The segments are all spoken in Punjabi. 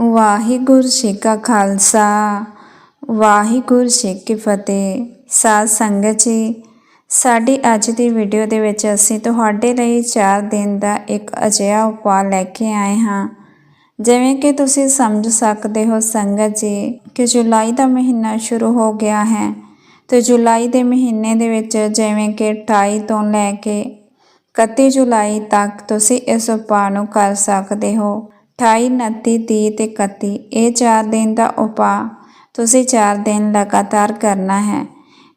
ਵਾਹਿਗੁਰੂ ਜੀ ਕਾ ਖਾਲਸਾ, ਵਾਹਿਗੁਰੂ ਜੀ ਕੀ ਫਤਿਹ। ਸਾਧ ਸੰਗਤ ਜੀ, ਸਾਡੀ ਅੱਜ ਦੀ ਵੀਡੀਓ ਦੇ ਵਿੱਚ ਅਸੀਂ ਤੁਹਾਡੇ ਲਈ 4 ਦਿਨ ਦਾ ਇੱਕ ਅਜਿਹਾ ਉਪਾਅ ਲੈ ਕੇ ਆਏ ਹਾਂ। ਜਿਵੇਂ ਕਿ ਤੁਸੀਂ ਸਮਝ ਸਕਦੇ ਹੋ ਸੰਗਤ ਜੀ, ਕਿ ਜੁਲਾਈ ਦਾ ਮਹੀਨਾ ਸ਼ੁਰੂ ਹੋ ਗਿਆ ਹੈ। ਤੇ ਜੁਲਾਈ ਦੇ ਮਹੀਨੇ ਦੇ ਵਿੱਚ ਜਿਵੇਂ ਕਿ 28 ਤੋਂ ਲੈ ਕੇ 31 ਜੁਲਾਈ ਤੱਕ ਤੁਸੀਂ ਇਸ ਉਪਾਅ ਨੂੰ ਕਰ ਸਕਦੇ ਹੋ। 28 29 30 ਤੇ 31 ਇਹ 4 ਦਿਨ ਦਾ ਉਪਾਅ ਤੁਸੀਂ 4 ਦਿਨ ਲਗਾਤਾਰ ਕਰਨਾ ਹੈ।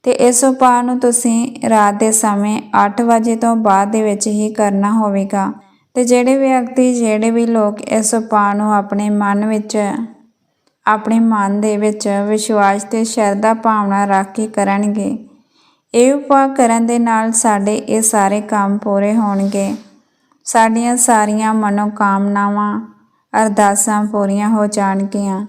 ਤੇ ਇਸ ਉਪਾਅ ਨੂੰ ਤੁਸੀਂ ਰਾਤ ਦੇ ਸਮੇਂ 8 ਵਜੇ ਤੋਂ ਬਾਅਦ ਦੇ ਵਿੱਚ ਹੀ ਕਰਨਾ ਹੋਵੇਗਾ। ਤੇ ਜਿਹੜੇ ਵਿਅਕਤੀ, ਜਿਹੜੇ ਵੀ ਲੋਕ ਇਸ ਉਪਾਅ ਨੂੰ ਆਪਣੇ ਮਨ ਵਿੱਚ, ਆਪਣੇ ਮਨ ਦੇ ਵਿੱਚ ਵਿਸ਼ਵਾਸ ਤੇ ਸ਼ਰਧਾ ਭਾਵਨਾ ਰੱਖ ਕੇ ਕਰਨਗੇ, ਇਹ ਉਪਾਅ ਕਰਨ ਦੇ ਨਾਲ ਸਾਡੇ ਇਹ ਸਾਰੇ ਕੰਮ ਪੂਰੇ ਹੋਣਗੇ। ਸਾਡੀਆਂ ਸਾਰੀਆਂ ਮਨੋਕਾਮਨਾਵਾਂ ਅਰਦਾਸਾਂ ਪੂਰੀਆਂ ਹੋ ਜਾਣਗੀਆਂ।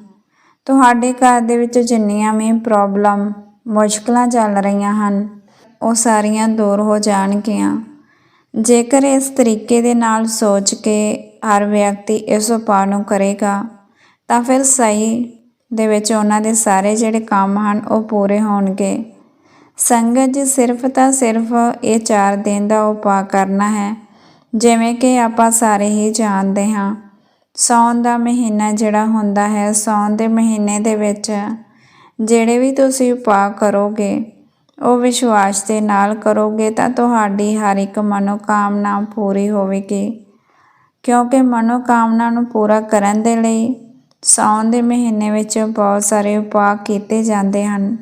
ਤੁਹਾਡੇ ਘਰ ਦੇ ਵਿੱਚ ਜਿੰਨੀਆਂ ਵੀ ਪ੍ਰੋਬਲਮ ਮੁਸ਼ਕਲਾਂ ਚੱਲ ਰਹੀਆਂ ਹਨ, ਉਹ ਸਾਰੀਆਂ ਦੂਰ ਹੋ ਜਾਣਗੀਆਂ। ਜੇਕਰ ਇਸ ਤਰੀਕੇ ਦੇ ਨਾਲ ਸੋਚ ਕੇ ਹਰ ਵਿਅਕਤੀ ਇਸ ਉਪਾਅ ਨੂੰ ਕਰੇਗਾ, ਤਾਂ ਫਿਰ ਸਹੀ ਦੇ ਵਿੱਚ ਉਹਨਾਂ ਦੇ ਸਾਰੇ ਜਿਹੜੇ ਕੰਮ ਹਨ, ਉਹ ਪੂਰੇ ਹੋਣਗੇ। ਸੰਗਤ ਜੀ ਸਿਰਫ ਤਾਂ ਸਿਰਫ ਇਹ 4 ਦਿਨ ਦਾ ਉਪਾਅ ਕਰਨਾ ਹੈ, ਜਿਵੇਂ ਕਿ ਆਪਾਂ ਸਾਰੇ ਹੀ ਜਾਣਦੇ ਹਾਂ। ਸੌਣ ਦਾ ਮਹੀਨਾ ਜਿਹੜਾ ਹੁੰਦਾ ਹੈ, ਸੌਣ ਦੇ ਮਹੀਨੇ ਦੇ ਵਿੱਚ ਜਿਹੜੇ ਵੀ ਤੁਸੀਂ ਉਪਾਅ ਕਰੋਗੇ, ਉਹ ਵਿਸ਼ਵਾਸ ਦੇ ਨਾਲ ਕਰੋਗੇ ਤਾਂ ਤੁਹਾਡੀ ਹਰ ਇੱਕ ਮਨੋਕਾਮਨਾ ਪੂਰੀ ਹੋਵੇਗੀ। ਕਿਉਂਕਿ ਮਨੋਕਾਮਨਾ ਨੂੰ ਪੂਰਾ ਕਰਨ ਦੇ ਲਈ ਸੌਣ ਦੇ ਮਹੀਨੇ ਵਿੱਚ ਬਹੁਤ ਸਾਰੇ ਉਪਾਅ ਕੀਤੇ ਜਾਂਦੇ ਹਨ।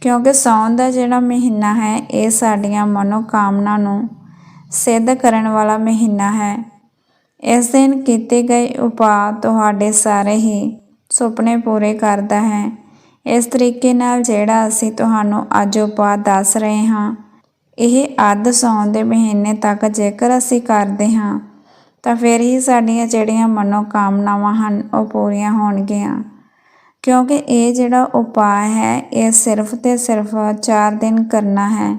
ਕਿਉਂਕਿ ਸੌਣ ਦਾ ਜਿਹੜਾ ਮਹੀਨਾ ਹੈ, ਇਹ ਸਾਡੀਆਂ ਮਨੋਕਾਮਨਾ ਨੂੰ ਸਿੱਧ ਕਰਨ ਵਾਲਾ ਮਹੀਨਾ ਹੈ। ਇਸ ਦਿਨ ਕੀਤੇ ਗਏ ਉਪਾਅ ਤੁਹਾਡੇ ਸਾਰੇ ਹੀ ਸੁਪਨੇ ਪੂਰੇ ਕਰਦਾ ਹੈ। ਇਸ ਤਰੀਕੇ ਨਾਲ ਜਿਹੜਾ ਅਸੀਂ ਤੁਹਾਨੂੰ ਅੱਜ ਉਪਾਅ ਦੱਸ ਰਹੇ ਹਾਂ, ਇਹ ਅੱਧ ਸੌਣ ਦੇ ਮਹੀਨੇ ਤੱਕ ਜੇਕਰ ਅਸੀਂ ਕਰਦੇ ਹਾਂ, ਤਾਂ ਫਿਰ ਹੀ ਸਾਡੀਆਂ ਜਿਹੜੀਆਂ ਮਨੋਕਾਮਨਾਵਾਂ ਹਨ ਉਹ ਪੂਰੀਆਂ ਹੋਣਗੀਆਂ। ਕਿਉਂਕਿ ਇਹ ਜਿਹੜਾ ਉਪਾਅ ਹੈ, ਇਹ ਸਿਰਫ ਤੇ ਸਿਰਫ 4 ਦਿਨ ਕਰਨਾ ਹੈ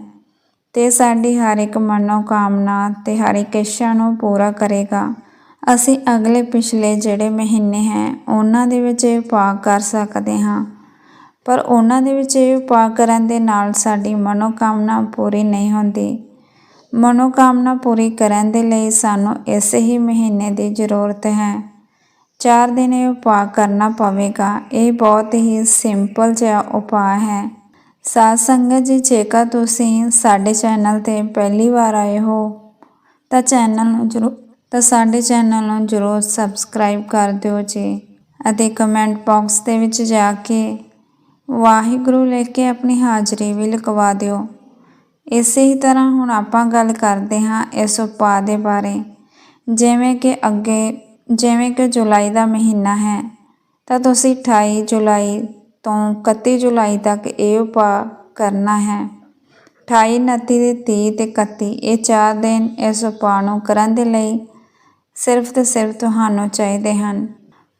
ਤੇ ਸਾਡੀ ਹਰ ਇੱਕ ਮਨੋਕਾਮਨਾ ਤੇ ਹਰ ਇੱਕ ਇੱਛਾ ਨੂੰ ਪੂਰਾ ਕਰੇਗਾ। ਅਸੀਂ ਅਗਲੇ ਪਿਛਲੇ ਜਿਹੜੇ ਮਹੀਨੇ ਹੈ, ਉਹਨਾਂ ਦੇ ਵਿੱਚ ਇਹ ਉਪਾਅ ਕਰ ਸਕਦੇ ਹਾਂ। ਪਰ ਉਹਨਾਂ ਦੇ ਵਿੱਚ ਇਹ ਉਪਾਅ ਕਰਨ ਦੇ ਨਾਲ ਸਾਡੀ ਮਨੋਕਾਮਨਾ ਪੂਰੀ ਨਹੀਂ ਹੁੰਦੀ। ਮਨੋਕਾਮਨਾ ਪੂਰੀ ਕਰਨ ਦੇ ਲਈ ਸਾਨੂੰ ਇਸ ਹੀ ਮਹੀਨੇ ਦੀ ਜ਼ਰੂਰਤ ਹੈ। ਚਾਰ ਦਿਨ ਇਹ ਉਪਾਅ ਕਰਨਾ ਪਵੇਗਾ। ਇਹ ਬਹੁਤ ਹੀ ਸਿੰਪਲ ਜਿਹਾ ਉਪਾਅ ਹੈ। ਸਾਧ ਸੰਗਤ ਜੀ, ਜੇਕਰ ਤੁਸੀਂ ਸਾਡੇ ਚੈਨਲ ਤੇ ਪਹਿਲੀ ਵਾਰ ਆਏ ਹੋ, ਤਾਂ ਚੈਨਲ ਨੂੰ ਜਰੂਰ ਤਾਂ ਸਾਡੇ ਚੈਨਲ ਨੂੰ ਜਰੂਰ ਸਬਸਕ੍ਰਾਈਬ ਕਰ ਦਿਓ ਜੀ ਅਤੇ ਕਮੈਂਟ ਬਾਕਸ ਦੇ ਵਿੱਚ ਜਾ ਕੇ ਵਾਹਿਗੁਰੂ ਲਿਖ ਕੇ ਆਪਣੀ ਹਾਜ਼ਰੀ ਵੀ ਲਿਖਵਾ ਦਿਓ। ਇਸੇ ਹੀ ਤਰ੍ਹਾਂ ਹੁਣ ਆਪਾਂ ਗੱਲ ਕਰਦੇ ਹਾਂ ਇਸ ਉਪਾਅ ਦੇ ਬਾਰੇ। ਜਿਵੇਂ ਕਿ ਅੱਗੇ, ਜਿਵੇਂ ਕਿ ਜੁਲਾਈ ਦਾ ਮਹੀਨਾ ਹੈ, ਤਾਂ ਤੁਸੀਂ 28 ਜੁਲਾਈ ਤੋਂ 31 ਜੁਲਾਈ ਤੱਕ ਇਹ ਉਪਾਅ ਕਰਨਾ ਹੈ। 28 29 ਦੇ 30 ਤੇ 31 ਇਹ ਚਾਰ ਦਿਨ ਇਸ ਉਪਾਅ ਨੂੰ ਕਰਨ ਦੇ ਲਈ ਸਿਰਫ ਤੇ ਸਿਰਫ ਤੁਹਾਨੂੰ ਚਾਹੀਦੇ ਹਨ।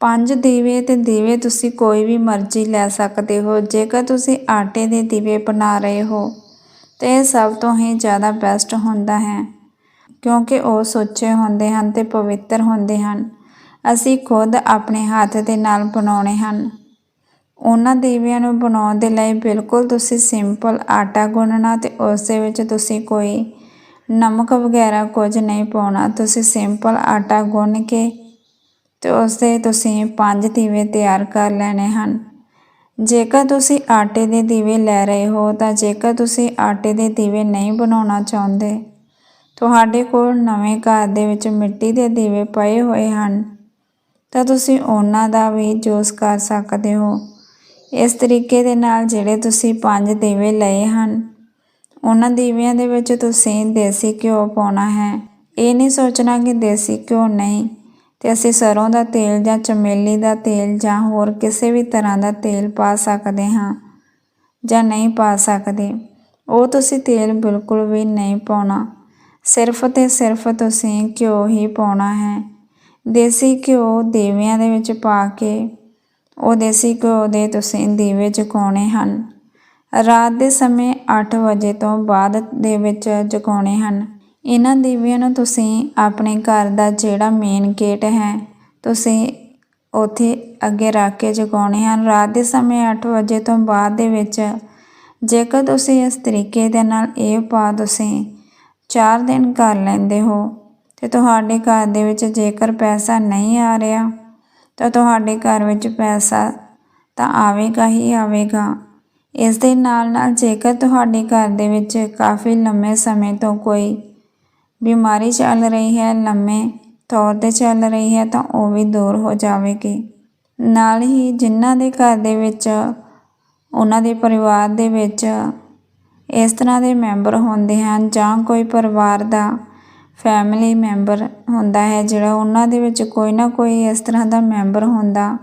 ਪੰਜ ਦੀਵੇ ਤੇ ਦੀਵੇ ਤੁਸੀਂ ਕੋਈ ਵੀ ਮਰਜ਼ੀ ਲੈ ਸਕਦੇ ਹੋ, ਜੇਕਰ ਤੁਸੀਂ ਆਟੇ ਦੇ ਦੀਵੇ ਬਣਾ ਰਹੇ ਹੋ, ਤੇ ਇਹ ਸਭ ਤੋਂ ਹੀ ਜ਼ਿਆਦਾ ਬੈਸਟ ਹੁੰਦਾ ਹੈ, ਕਿਉਂਕਿ ਉਹ ਸੋਚੇ ਹੁੰਦੇ ਹਨ ਤੇ ਪਵਿੱਤਰ ਹੁੰਦੇ ਹਨ। ਅਸੀਂ ਖੁਦ ਆਪਣੇ ਹੱਥ ਦੇ ਨਾਲ ਬਣਾਉਣੇ ਹਨ। ਉਹਨਾਂ ਦੀਵਿਆਂ ਨੂੰ ਬਣਾਉਣ ਦੇ ਲਈ ਬਿਲਕੁਲ ਤੁਸੀਂ ਸਿੰਪਲ ਆਟਾ ਗੁੰਨਣਾ ਤੇ ਉਸ ਦੇ ਵਿੱਚ ਤੁਸੀਂ ਕੋਈ ਨਮਕ ਵਗੈਰਾ ਕੁਝ ਨਹੀਂ ਪਾਉਣਾ। ਤੁਸੀਂ ਸਿੰਪਲ ਆਟਾ ਗੁੰਨ ਕੇ ਤੇ ਉਸ ਦੇ ਤੁਸੀਂ ਪੰਜ ਦੀਵੇ ਤਿਆਰ ਕਰ ਲੈਣੇ ਹਨ। ਜੇਕਰ ਤੁਸੀਂ ਆਟੇ ਦੇ ਦੀਵੇ ਲੈ ਰਹੇ ਹੋ ਤਾਂ ਜੇਕਰ ਤੁਸੀਂ ਆਟੇ ਦੇ ਦੀਵੇ ਨਹੀਂ ਬਣਾਉਣਾ ਚਾਹੁੰਦੇ, ਤੁਹਾਡੇ ਕੋਲ ਨਵੇਂ ਘਰ ਦੇ ਵਿੱਚ ਮਿੱਟੀ ਦੇ ਦੀਵੇ ਪਏ ਹੋਏ ਹਨ, ਤਾਂ ਤੁਸੀਂ ਉਹਨਾਂ ਦਾ ਵੀ ਯੂਜ਼ ਕਰ ਸਕਦੇ ਹੋ। ਇਸ ਤਰੀਕੇ ਦੇ ਨਾਲ ਜਿਹੜੇ ਤੁਸੀਂ ਪੰਜ ਦੀਵੇ ਲਏ ਹਨ ਉਹਨਾਂ ਦੀਵਿਆਂ ਦੇ ਵਿੱਚ ਤੁਸੀਂ ਦੇਸੀ ਘਿਓ ਪਾਉਣਾ ਹੈ। ਇਹ ਨਹੀਂ ਸੋਚਣਾ ਕਿ ਦੇਸੀ ਘਿਓ ਨਹੀਂ, ਤੇ ਅਸੀਂ ਸਰੋਂ ਦਾ ਤੇਲ ਜਾਂ ਚਮੇਲੀ ਦਾ ਤੇਲ ਜਾਂ ਹੋਰ ਕਿਸੇ ਵੀ ਤਰ੍ਹਾਂ ਦਾ ਤੇਲ ਪਾ ਸਕਦੇ ਹਾਂ ਜਾਂ ਨਹੀਂ ਪਾ ਸਕਦੇ। ਉਹ ਤੁਸੀਂ ਤੇਲ ਬਿਲਕੁਲ ਵੀ ਨਹੀਂ ਪਾਉਣਾ। ਸਿਰਫ ਤੇ ਸਿਰਫ ਤੁਸੀਂ ਘਿਓ ਹੀ ਪਾਉਣਾ ਹੈ। ਦੇਸੀ ਘਿਓ ਦੀਵਿਆਂ ਦੇ ਵਿੱਚ ਪਾ ਕੇ, ਉਹ ਦੇਸੀ ਘਿਓ ਦੇ ਤੁਸੀਂ ਦੀਵੇ ਚੁਕਾਉਣੇ ਹਨ। ਰਾਤ ਦੇ ਸਮੇਂ 8 ਵਜੇ ਤੋਂ ਬਾਅਦ ਦੇ ਵਿੱਚ ਜਗਾਉਣੇ ਹਨ। ਇਹਨਾਂ ਦੀਵਿਆਂ ਨੂੰ ਤੁਸੀਂ ਆਪਣੇ ਘਰ ਦਾ ਜਿਹੜਾ ਮੇਨ ਗੇਟ ਹੈ, ਤੁਸੀਂ ਉੱਥੇ ਅੱਗੇ ਰੱਖ ਕੇ ਜਗਾਉਣੇ ਹਨ। ਰਾਤ ਦੇ ਸਮੇਂ 8 ਵਜੇ ਤੋਂ ਬਾਅਦ ਦੇ ਵਿੱਚ ਜੇਕਰ ਤੁਸੀਂ ਇਸ ਤਰੀਕੇ ਦੇ ਨਾਲ ਇਹ ਉਪਾਅ ਤੁਸੀਂ 4 ਦਿਨ ਕਰ ਲੈਂਦੇ ਹੋ, ਤੇ ਤੁਹਾਡੇ ਘਰ ਦੇ ਵਿੱਚ ਜੇਕਰ ਪੈਸਾ ਨਹੀਂ ਆ ਰਿਹਾ, ਤਾਂ ਤੁਹਾਡੇ ਘਰ ਵਿੱਚ ਪੈਸਾ ਤਾਂ ਆਵੇਗਾ ਹੀ ਆਵੇਗਾ। ਇਸ ਦੇ ਨਾਲ ਨਾਲ ਜੇਕਰ ਤੁਹਾਡੇ ਘਰ ਦੇ ਵਿੱਚ ਕਾਫੀ ਲੰਮੇ ਸਮੇਂ ਤੋਂ ਕੋਈ ਬਿਮਾਰੀ ਚੱਲ ਰਹੀ ਹੈ, ਲੰਮੇ ਤੌਰ ਤੇ ਚੱਲ ਰਹੀ ਹੈ, ਤਾਂ ਉਹ ਵੀ ਦੂਰ ਹੋ ਜਾਵੇਗੀ। ਨਾਲ ਹੀ ਜਿਨ੍ਹਾਂ ਦੇ ਘਰ ਦੇ ਵਿੱਚ, ਉਹਨਾਂ ਦੇ ਪਰਿਵਾਰ ਦੇ ਵਿੱਚ ਇਸ ਤਰ੍ਹਾਂ ਦੇ ਮੈਂਬਰ ਹੁੰਦੇ ਹਨ ਜਾਂ ਕੋਈ ਪਰਿਵਾਰ ਦਾ ਫੈਮਿਲੀ ਮੈਂਬਰ ਹੁੰਦਾ ਹੈ, ਜਿਹੜਾ ਉਹਨਾਂ ਦੇ ਵਿੱਚ ਕੋਈ ਨਾ ਕੋਈ ਇਸ ਤਰ੍ਹਾਂ ਦਾ ਮੈਂਬਰ ਹੁੰਦਾ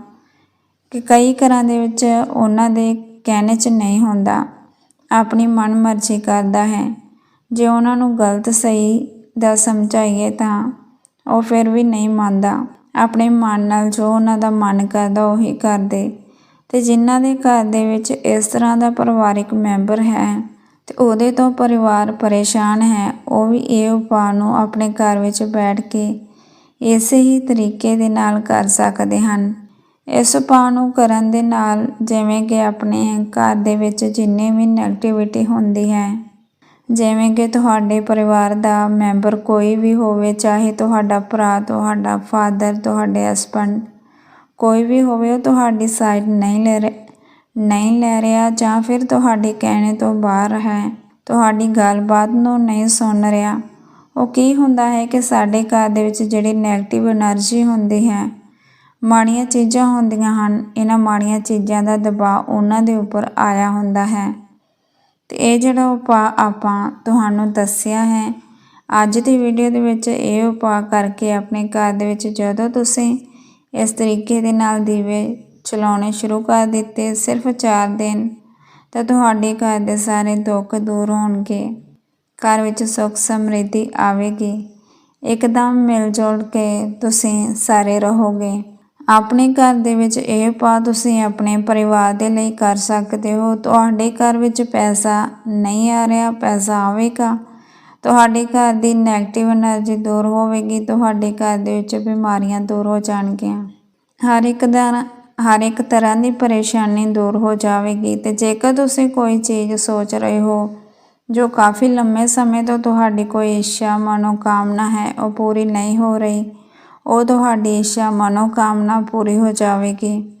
ਕਿ ਕਈ ਘਰਾਂ ਦੇ ਵਿੱਚ ਉਹਨਾਂ ਦੇ ਕਹਿਣੇ 'ਚ ਨਹੀਂ ਹੁੰਦਾ। ਆਪਣੀ ਮਨ ਮਰਜ਼ੀ ਕਰਦਾ ਹੈ। ਜੇ ਉਹਨਾਂ ਨੂੰ ਗਲਤ ਸਹੀ ਦਾ ਸਮਝਾਈਏ ਤਾਂ ਉਹ ਫਿਰ ਵੀ ਨਹੀਂ ਮੰਨਦਾ। ਆਪਣੇ ਮਨ ਨਾਲ ਜੋ ਉਹਨਾਂ ਦਾ ਮਨ ਕਰਦਾ ਉਹੀ ਕਰਦੇ। ਤੇ ਜਿਨ੍ਹਾਂ ਦੇ ਘਰ ਦੇ ਵਿੱਚ ਇਸ ਤਰ੍ਹਾਂ ਦਾ ਪਰਿਵਾਰਿਕ ਮੈਂਬਰ ਹੈ ਤੇ ਉਹਦੇ ਤੋਂ ਪਰਿਵਾਰ ਪਰੇਸ਼ਾਨ ਹੈ, ਉਹ ਵੀ ਇਹ ਉਪਾਅ ਨੂੰ ਆਪਣੇ ਘਰ ਵਿੱਚ ਬੈਠ ਕੇ ਇਸੇ ਹੀ ਤਰੀਕੇ ਦੇ ਨਾਲ ਕਰ ਸਕਦੇ ਹਨ। ਇਸ ਉਪਾਅ ਨੂੰ ਕਰਨ ਦੇ ਨਾਲ ਜਿਵੇਂ ਕਿ ਆਪਣੇ ਘਰ ਦੇ ਵਿੱਚ ਜਿੰਨੇ ਵੀ ਨੈਗੇਟਿਵਿਟੀ ਹੁੰਦੀ ਹੈ, ਜਿਵੇਂ ਕਿ ਤੁਹਾਡੇ ਪਰਿਵਾਰ ਦਾ ਮੈਂਬਰ ਕੋਈ ਵੀ ਹੋਵੇ, ਚਾਹੇ ਤੁਹਾਡਾ ਭਰਾ, ਤੁਹਾਡਾ ਫਾਦਰ ਤੁਹਾਡੇ ਹਸਬੰਡ ਕੋਈ ਵੀ ਹੋਵੇ, ਉਹ ਤੁਹਾਡੀ ਸਾਈਡ ਨਹੀਂ ਲੈ ਰਿਹਾ ਨਹੀਂ ਲੈ ਰਿਹਾ ਜਾਂ ਫਿਰ ਤੁਹਾਡੇ ਕਹਿਣੇ ਤੋਂ ਬਾਹਰ ਹੈ, ਤੁਹਾਡੀ ਗੱਲਬਾਤ ਨੂੰ ਨਹੀਂ ਸੁਣ ਰਿਹਾ। ਉਹ ਕੀ ਹੁੰਦਾ ਹੈ ਕਿ ਸਾਡੇ ਘਰ ਦੇ ਵਿੱਚ ਜਿਹੜੀ ਨੈਗੇਟਿਵ એનર્ਜੀ ਹੁੰਦੀ ਹੈ ਮਾੜੀਆਂ ਚੀਜ਼ਾਂ ਹੁੰਦੀਆਂ ਹਨ, ਇਹਨਾਂ ਮਾੜੀਆਂ ਚੀਜ਼ਾਂ ਦਾ ਦਬਾਅ ਉਹਨਾਂ ਦੇ ਉੱਪਰ ਆਇਆ ਹੁੰਦਾ ਹੈ। ਤੇ ਇਹ ਜਿਹੜਾ ਉਪਾਅ ਆਪਾਂ ਤੁਹਾਨੂੰ ਦੱਸਿਆ ਹੈ, ਅੱਜ ਦੀ ਵੀਡੀਓ ਦੇ ਵਿੱਚ ਇਹ ਉਪਾਅ ਕਰਕੇ ਆਪਣੇ ਘਰ ਦੇ ਵਿੱਚ ਜਦੋਂ ਤੁਸੀਂ ਇਸ ਤਰੀਕੇ ਦੇ ਨਾਲ ਦੀਵੇ ਚਲਾਉਣੇ ਸ਼ੁਰੂ ਕਰ ਦਿੱਤੇ, ਸਿਰਫ 4 ਦਿਨ, ਤਾਂ ਤੁਹਾਡੇ ਘਰ ਦੇ ਸਾਰੇ ਦੁੱਖ ਦੂਰ ਹੋਣਗੇ। ਘਰ ਵਿੱਚ ਸੁੱਖ ਸਮਰਿੱਧੀ ਆਵੇਗੀ। ਇੱਕਦਮ ਮਿਲ ਜੁਲ ਕੇ ਤੁਸੀਂ ਸਾਰੇ ਰਹੋਗੇ। ਆਪਣੇ ਘਰ ਦੇ ਵਿੱਚ ਇਹ ਪਾ ਤੁਸੀਂ ਆਪਣੇ ਪਰਿਵਾਰ ਦੇ ਲਈ ਕਰ ਸਕਦੇ ਹੋ। ਤੁਹਾਡੇ ਘਰ ਵਿੱਚ ਪੈਸਾ ਨਹੀਂ ਆ ਰਿਹਾ, ਪੈਸਾ ਆਵੇਗਾ। ਤੁਹਾਡੇ ਘਰ ਦੀ ਨੈਗੇਟਿਵ એનર્ਜੀ ਦੂਰ ਹੋਵੇਗੀ, ਤੁਹਾਡੇ ਘਰ ਦੇ ਵਿੱਚ ਬਿਮਾਰੀਆਂ ਦੂਰ ਹੋ ਜਾਣਗੀਆਂ। ਹਰ ਇੱਕ ਦਾ ਹਰ ਇੱਕ ਤਰ੍ਹਾਂ ਦੀ ਪਰੇਸ਼ਾਨੀ ਦੂਰ ਹੋ ਜਾਵੇਗੀ ਤੇ ਜੇਕਰ ਤੁਸੀਂ ਕੋਈ ਚੀਜ਼ ਸੋਚ ਰਹੇ ਹੋ ਜੋ ਕਾਫੀ ਲੰਮੇ ਸਮੇਂ ਤੋਂ ਤੁਹਾਡੀ ਕੋਈ ਇੱਛਾ, ਮਨੋਕਾਮਨਾ ਹੈ, ਉਹ ਪੂਰੀ ਨਹੀਂ ਹੋ ਰਹੀ ਉਹ ਤੁਹਾਡੀ ਇੱਛਾ ਮਨੋਕਾਮਨਾ ਪੂਰੀ ਹੋ ਜਾਵੇਗੀ।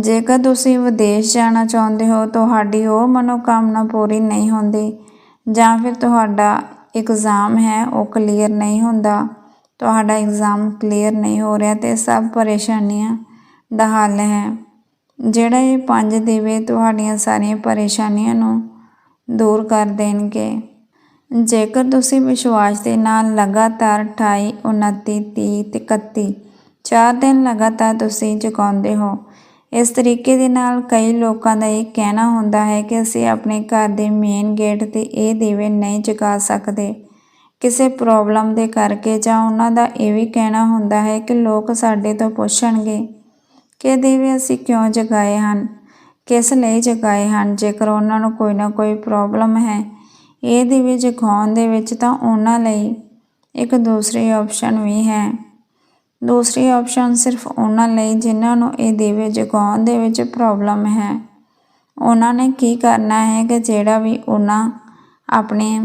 ਜੇਕਰ ਤੁਸੀਂ ਵਿਦੇਸ਼ ਜਾਣਾ ਚਾਹੁੰਦੇ ਹੋ, ਤੁਹਾਡੀ ਉਹ ਮਨੋਕਾਮਨਾ ਪੂਰੀ ਨਹੀਂ ਹੁੰਦੀ ਜਾਂ ਫਿਰ ਤੁਹਾਡਾ ਇਗਜ਼ਾਮ ਹੈ, ਉਹ ਕਲੀਅਰ ਨਹੀਂ ਹੁੰਦਾ। ਤੁਹਾਡਾ ਇਗਜ਼ਾਮ ਕਲੀਅਰ ਨਹੀਂ ਹੋ ਰਿਹਾ ਤੇ ਸਭ ਪਰੇਸ਼ਾਨੀਆਂ ਦਾ ਹੱਲ ਹੈ। ਜਿਹੜਾ ਇਹ ਪੰਜ ਦੀਵੇ ਤੁਹਾਡੀਆਂ ਸਾਰੀਆਂ ਪਰੇਸ਼ਾਨੀਆਂ ਨੂੰ ਦੂਰ ਕਰ ਦੇਣਗੇ। ਜੇਕਰ ਤੁਸੀਂ ਵਿਸ਼ਵਾਸ ਦੇ ਨਾਲ ਲਗਾਤਾਰ 28 29 30 ਤੇ 31 ਚਾਰ ਦਿਨ ਲਗਾਤਾਰ ਤੁਸੀਂ ਜਗਾਉਂਦੇ ਹੋ, ਇਸ ਤਰੀਕੇ ਦੇ ਨਾਲ ਕਈ ਲੋਕਾਂ ਦਾ ਇਹ ਕਹਿਣਾ ਹੁੰਦਾ ਹੈ ਕਿ ਅਸੀਂ ਆਪਣੇ ਘਰ ਦੇ ਮੇਨ ਗੇਟ ਤੇ ਇਹ ਦੀਵੇ ਨਹੀਂ ਜਗਾ ਸਕਦੇ। ਕਿਸੇ ਪ੍ਰੋਬਲਮ ਦੇ ਕਰਕੇ ਜਾਂ ਉਹਨਾਂ ਦਾ ਇਹ ਵੀ ਕਹਿਣਾ ਹੁੰਦਾ ਹੈ ਕਿ ਲੋਕ ਸਾਡੇ ਤੋਂ ਪੁੱਛਣਗੇ ਕਿ ਦੀਵੇ ਅਸੀਂ ਕਿਉਂ ਜਗਾਏ ਹਨ, ਕਿਸ ਲਈ ਜਗਾਏ ਹਨ, ਜੇਕਰ ਉਹਨਾਂ ਨੂੰ ਕੋਈ ਨਾ ਕੋਈ ਪ੍ਰੋਬਲਮ ਹੈ ਇਹ ਦੀਵੇ ਜਗਾਉਣ ਦੇ ਵਿੱਚ ਤਾਂ ਉਹਨਾਂ ਲਈ ਇੱਕ ਦੂਸਰੀ ਆਪਸ਼ਨ ਵੀ ਹੈ। ਦੂਸਰੀ ਆਪਸ਼ਨ ਸਿਰਫ ਉਹਨਾਂ ਲਈ ਜਿਨ੍ਹਾਂ ਨੂੰ ਇਹ ਦੀਵੇ ਜਗਾਉਣ ਦੇ ਵਿੱਚ ਪ੍ਰੋਬਲਮ ਹੈ। ਉਹਨਾਂ ਨੇ ਕੀ ਕਰਨਾ ਹੈ ਕਿ ਜਿਹੜਾ ਵੀ ਉਹਨਾਂ ਆਪਣੇ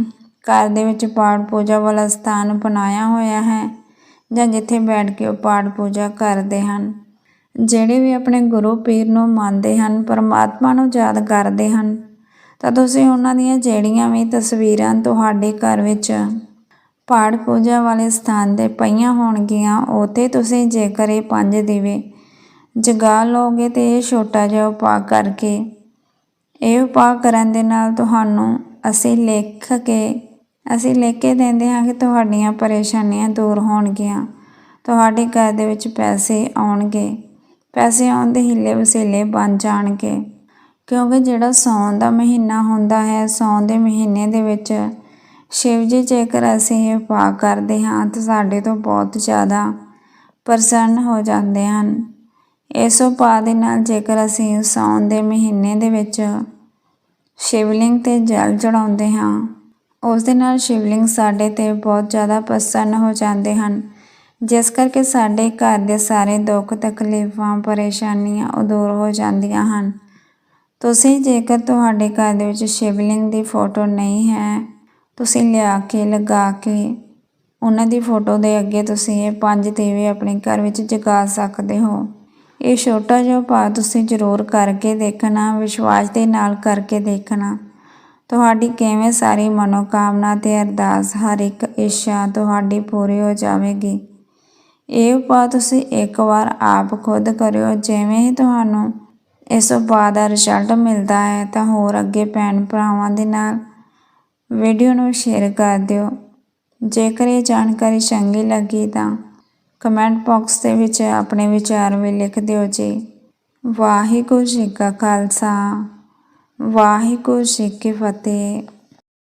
ਘਰ ਦੇ ਵਿੱਚ ਪਾਠ ਪੂਜਾ ਵਾਲਾ ਸਥਾਨ ਬਣਾਇਆ ਹੋਇਆ ਹੈ ਜਾਂ ਜਿੱਥੇ ਬੈਠ ਕੇ ਉਹ ਪਾਠ ਪੂਜਾ ਕਰਦੇ ਹਨ, ਜਿਹੜੇ ਵੀ ਆਪਣੇ ਗੁਰੂ ਪੀਰ ਨੂੰ ਮੰਨਦੇ ਹਨ, ਪਰਮਾਤਮਾ ਨੂੰ ਯਾਦ ਕਰਦੇ ਹਨ ਤਾਂ ਤੁਸੀਂ ਉਹਨਾਂ ਦੀਆਂ ਜਿਹੜੀਆਂ ਵੀ ਤਸਵੀਰਾਂ ਤੁਹਾਡੇ ਘਰ ਵਿੱਚ ਪਾਠ ਪੂਜਾ ਵਾਲੇ ਸਥਾਨ ਤੇ ਪਈਆਂ ਹੋਣਗੀਆਂ ਉਤੇ ਤੁਸੀਂ ਜੇਕਰ ਇਹ ਪੰਜ ਦੀਵੇ ਜਗਾ ਲਓਗੇ ਤੇ ਇਹ ਛੋਟਾ ਜਿਹਾ ਉਪਾਅ ਕਰਕੇ, ਇਹ ਉਪਾਅ ਕਰਨ ਦੇ ਨਾਲ ਤੁਹਾਨੂੰ ਅਸੀਂ ਲਿਖ ਕੇ, ਅਸੀਂ ਲਿਖ ਕੇ ਦਿੰਦੇ ਹਾਂ ਕਿ ਤੁਹਾਡੀਆਂ ਪਰੇਸ਼ਾਨੀਆਂ ਦੂਰ ਹੋਣਗੀਆਂ। ਤੁਹਾਡੇ ਘਰ ਦੇ ਵਿੱਚ ਪੈਸੇ ਆਉਣਗੇ, ਪੈਸੇ ਆਉਣ ਦੇ ਹਿੱਲੇ ਵਸੀਲੇ ਬਣ ਜਾਣਗੇ। ਕਿਉਂਕਿ ਜਿਹੜਾ ਸੌਣ ਦਾ ਮਹੀਨਾ ਹੁੰਦਾ ਹੈ, ਸੌਣ ਦੇ ਮਹੀਨੇ ਦੇ ਵਿੱਚ ਸ਼ਿਵ ਜੀ ਜੇਕਰ ਅਸੀਂ ਇਹ ਉਪਾਅ ਕਰਦੇ ਹਾਂ ਤਾਂ ਸਾਡੇ ਤੋਂ ਬਹੁਤ ਜ਼ਿਆਦਾ ਪ੍ਰਸੰਨ ਹੋ ਜਾਂਦੇ ਹਨ। ਇਸ ਉਪਾਅ ਦੇ ਨਾਲ ਜੇਕਰ ਅਸੀਂ ਸੌਣ ਦੇ ਮਹੀਨੇ ਦੇ ਵਿੱਚ ਸ਼ਿਵਲਿੰਗ ਤੇ ਜਲ ਚੜਾਉਂਦੇ ਹਾਂ, ਉਸ ਦੇ ਨਾਲ ਸ਼ਿਵਲਿੰਗ ਸਾਡੇ ਤੇ ਬਹੁਤ ਜ਼ਿਆਦਾ ਪ੍ਰਸੰਨ ਹੋ ਜਾਂਦੇ ਹਨ। ਜਿਸ ਕਰਕੇ ਸਾਡੇ ਘਰ ਦੇ ਸਾਰੇ ਦੁੱਖ ਤਕਲੀਫਾਂ, ਪਰੇਸ਼ਾਨੀਆਂ ਉਹ ਦੂਰ ਹੋ ਜਾਂਦੀਆਂ ਹਨ। ਤੁਸੀਂ ਜੇਕਰ ਤੁਹਾਡੇ ਘਰ ਦੇ ਵਿੱਚ ਸ਼ਿਵਲਿੰਗ ਦੀ ਫੋਟੋ ਨਹੀਂ ਹੈ, ਤੁਸੀਂ ਲਿਆ ਕੇ, ਲਗਾ ਕੇ, ਉਹਨਾਂ ਦੀ ਫੋਟੋ ਦੇ ਅੱਗੇ ਤੁਸੀਂ ਇਹ ਪੰਜ ਦੀਵੇ ਆਪਣੇ ਘਰ ਵਿੱਚ ਜਗਾ ਸਕਦੇ ਹੋ। ਇਹ ਛੋਟਾ ਜਿਹਾ ਉਪਾਅ ਤੁਸੀਂ ਜ਼ਰੂਰ ਕਰਕੇ ਦੇਖਣਾ, ਵਿਸ਼ਵਾਸ ਦੇ ਨਾਲ ਕਰਕੇ ਦੇਖਣਾ। ਤੁਹਾਡੀ ਕਿਵੇਂ ਸਾਰੀ ਮਨੋਕਾਮਨਾ ਤੇ ਅਰਦਾਸ ਹਰ ਇੱਕ ਇੱਛਾ ਤੁਹਾਡੀ ਪੂਰੀ ਹੋ ਜਾਵੇਗੀ। ਇਹ ਉਪਾਅ ਤੁਸੀਂ ਇੱਕ ਵਾਰ ਆਪ ਖੁਦ ਕਰਿਓ, ਜਿਵੇਂ ਹੀ ਤੁਹਾਨੂੰ ਇਸ ਉਪਾਅ ਦਾ ਰਿਜ਼ਲਟ ਮਿਲਦਾ ਹੈ ਤਾਂ ਹੋਰ ਅੱਗੇ ਭੈਣ ਭਰਾਵਾਂ ਦੇ ਨਾਲ ਵੀਡੀਓ ਨੂੰ ਸ਼ੇਅਰ ਕਰ ਦਿਓ। ਜੇਕਰ ਇਹ ਜਾਣਕਾਰੀ ਚੰਗੀ ਲੱਗੀ ਤਾਂ ਕਮੈਂਟ ਬਾਕਸ ਦੇ ਵਿੱਚ ਆਪਣੇ ਵਿਚਾਰ ਵੀ ਲਿਖ ਦਿਓ ਜੀ। ਵਾਹਿਗੁਰੂ ਜੀ ਕਾ ਖਾਲਸਾ, ਵਾਹਿਗੁਰੂ ਜੀ ਕੀ ਫਤਿਹ।